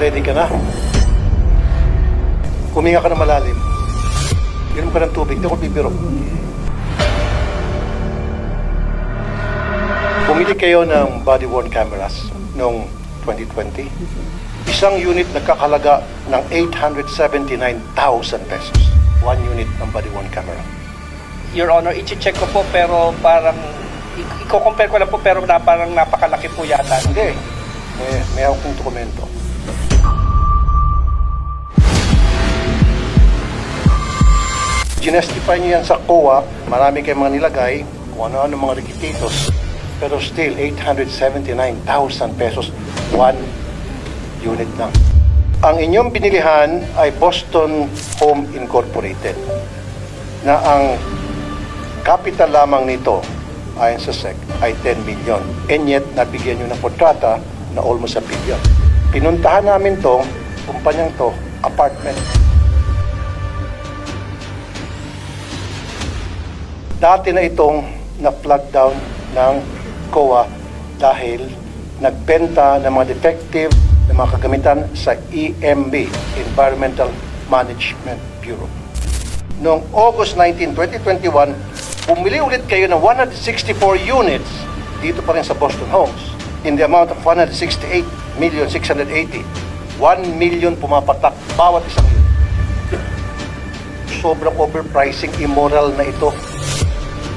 Ready ka na? Huminga ka na malalim. Inom ka ng tubig, hindi ako bibiro. Bumili kayo ng body-worn cameras noong 2020. Isang unit nagkakalaga ng 879,000 pesos. One unit ng body-worn camera. Your Honor, i-check ko po pero parang i-compare ko lang po pero na, parang napakalaki po yata. Hindi. May, may hawak kong dokumento. Ginestify niyo yan sa COA, marami kayong mga nilagay, kung ano-ano mga requisitos, pero still, 879,000 pesos, one unit lang. Ang inyong binilihan ay Boston Home Incorporated, na ang capital lamang nito ayon sa SEC ay 10 million. And yet, nabigyan nyo ng kontrata na almost a billion. Pinuntahan namin to, kumpanyang to, apartment. Dati na itong na-flag down ng COA dahil nagbenta ng mga defective ng mga kagamitan sa EMB, Environmental Management Bureau. Noong August 19, 2021, bumili ulit kayo ng 164 units dito pa rin sa Boston Homes in the amount of 168 million 680. 1 million pumapatak bawat isang unit. Sobrang overpricing, immoral na ito.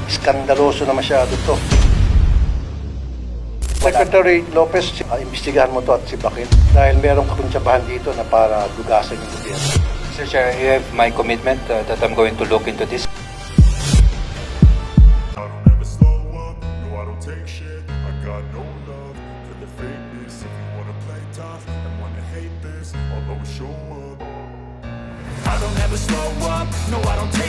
Skandaloso na masyado to. Secretary Lopez, uh, imbestigahan mo to at si Bakit dahil merong kakuntsabahan dito na para dugasan yung gobyerno. Mr. Chair, you have my commitment uh, that I'm going to look into this. I don't ever slow up, no I don't take shit I got no love for the fakeness If you wanna play tough and wanna hate this I'll always show up I don't ever slow up, no I don't take